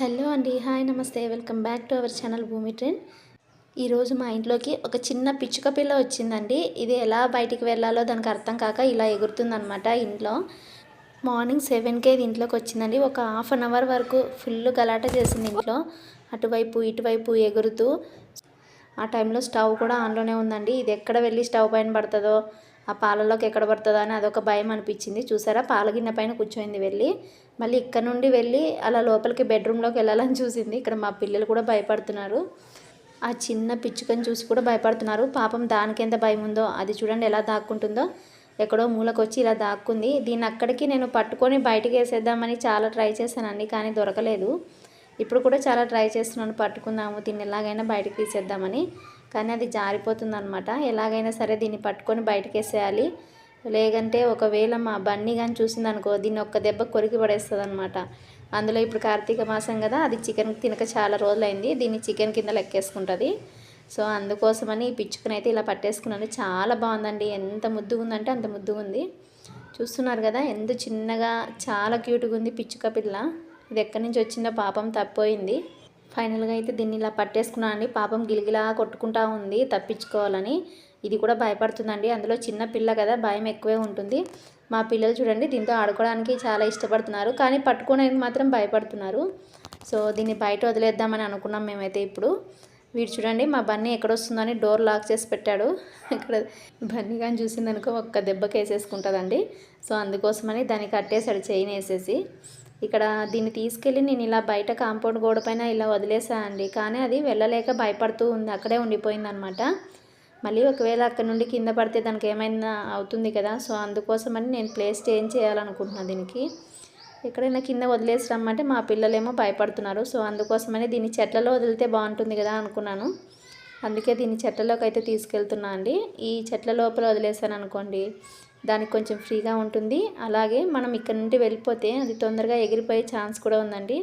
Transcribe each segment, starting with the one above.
Hello అండి hi నమస్తే. Welcome back to our channel Bhoomi trend. ఈరోజు మా ఇంట్లోకి ఒక చిన్న పిచ్చుక పిల్ల వచ్చిందండి. ఇది ఎలా బయటికి వెళ్ళాలో దానికి అర్థం కాక ఇలా ఎగురుతుందనమాట ఇంట్లో. మార్నింగ్ సెవెన్కే ఇది ఇంట్లోకి వచ్చిందండి. ఒక హాఫ్ అన్ అవర్ వరకు ఫుల్ గలాట చేసింది ఇంట్లో. అటువైపు ఇటువైపు ఎగురుతూ ఆ టైంలో స్టవ్ కూడా ఆన్లోనే ఉందండి. ఇది ఎక్కడ వెళ్ళి స్టవ్ పైన పడుతుందో ఆ పాలలోకి ఎక్కడ పడుతుందో అని అదొక భయం అనిపించింది. చూసారా? పాల గిన్నె పైన కూర్చోయింది వెళ్ళి. మళ్ళీ ఇక్కడ నుండి వెళ్ళి అలా లోపలికి బెడ్రూమ్లోకి వెళ్ళాలని చూసింది. ఇక్కడ మా పిల్లలు కూడా భయపడుతున్నారు. ఆ చిన్న పిచ్చుకని చూసి కూడా భయపడుతున్నారు. పాపం దానికి ఎంత భయం ఉందో అది చూడండి ఎలా దాక్కుంటుందో. ఎక్కడో మూలకొచ్చి ఇలా దాక్కుంది. దీన్ని అక్కడికి నేను పట్టుకొని బయటకు వేసేద్దామని చాలా ట్రై చేశానండి కానీ దొరకలేదు. ఇప్పుడు కూడా చాలా ట్రై చేస్తున్నాను. పట్టుకుందాము దీన్ని ఎలాగైనా బయటకు తీసేద్దామని. కానీ అది జారిపోతుందనమాట ఎలాగైనా సరే దీన్ని పట్టుకొని బయటకేసేయాలి. లేదంటే ఒకవేళ మా బన్నీ కానీ చూసిందనుకో దీన్ని ఒక్క దెబ్బ కొరికి పడేస్తుంది అనమాట అందులో ఇప్పుడు కార్తీక మాసం కదా అది చికెన్ తినక చాలా రోజులైంది. దీన్ని చికెన్ కింద లెక్కేసుకుంటుంది. సో అందుకోసమని ఈ పిచ్చుకనైతే అయితే ఇలా పట్టేసుకున్నాను. చాలా బాగుందండి. ఎంత ముద్దుగా ఉందంటే అంత ముద్దుగా ఉంది చూస్తున్నారు కదా ఎంత చిన్నగా చాలా క్యూట్గా ఉంది పిచ్చుక పిల్ల. ఇది ఎక్కడి నుంచి వచ్చిందో పాపం తప్పిపోయింది ఫైనల్గా అయితే దీన్ని ఇలా పట్టేసుకున్నాను అండి. పాపం గిలిగిలా కొట్టుకుంటా ఉంది. తప్పించుకోవాలని ఇది కూడా భయపడుతుందండి. అందులో చిన్న పిల్ల కదా భయం ఎక్కువే ఉంటుంది. మా పిల్లలు చూడండి దీంతో ఆడుకోవడానికి చాలా ఇష్టపడుతున్నారు. కానీ పట్టుకోవడానికి మాత్రం భయపడుతున్నారు. సో దీన్ని బయట వదిలేద్దామని అనుకున్నాం మేమైతే ఇప్పుడు. వీడు చూడండి మా బన్నీ ఎక్కడొస్తుందని డోర్ లాక్ చేసి పెట్టాడు. ఇక్కడ బన్నీ కానీ చూసిందనుకో ఒక్క దెబ్బకి వేసేసుకుంటుందండి సో అందుకోసమని దాన్ని కట్టేశాడు చైన్ వేసేసి. ఇక్కడ దీన్ని తీసుకెళ్ళి నేను ఇలా బయట కాంపౌండ్ గోడ పైన ఇలా వదిలేసానండి కానీ అది వెళ్ళలేక భయపడుతూ ఉంది. అక్కడే ఉండిపోయింది అనమాట మళ్ళీ ఒకవేళ అక్కడ నుండి కింద పడితే దానికి ఏమైనా అవుతుంది కదా? సో అందుకోసమని నేను ప్లేస్ చేంజ్ చేయాలనుకుంటున్నాను దీనికి. ఎక్కడైనా కింద వదిలేసి రమ్మంటే మా పిల్లలేమో భయపడుతున్నారు. సో అందుకోసమని దీన్ని చెట్లలో వదిలితే బాగుంటుంది కదా అనుకున్నాను. అందుకే దీన్ని చెట్లలోకి అయితే తీసుకెళ్తున్నా అండి. ఈ చెట్ల లోపల వదిలేసాను అనుకోండి. దానికి కొంచెం ఫ్రీగా ఉంటుంది. అలాగే మనం ఇక్కడ నుండి వెళ్ళిపోతే అది తొందరగా ఎగిరిపోయే ఛాన్స్ కూడా ఉందండి.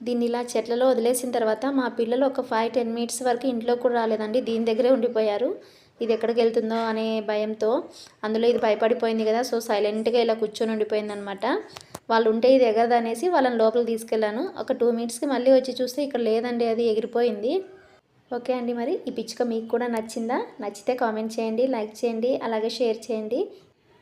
దీన్ని ఇలా చెట్లలో వదిలేసిన తర్వాత మా పిల్లలు ఒక ఫైవ్ టెన్ మినిట్స్ వరకు ఇంట్లో కూడా రాలేదండి. దీని దగ్గరే ఉండిపోయారు. ఇది ఎక్కడికి వెళ్తుందో అనే భయంతో అందులో ఇది భయపడిపోయింది కదా సో సైలెంట్గా ఇలా కూర్చొని ఉండిపోయింది అనమాట వాళ్ళు ఉంటే ఇది ఎగరదనేసి వాళ్ళని లోపలికి తీసుకెళ్ళాను. ఒక టూ మినిట్స్కి మళ్ళీ వచ్చి చూస్తే ఇక్కడ లేదండి అది ఎగిరిపోయింది. ఓకే అండి మరి ఈ పిచ్చుక మీకు కూడా నచ్చిందా? నచ్చితే కామెంట్ చేయండి లైక్ చేయండి అలాగే షేర్ చేయండి.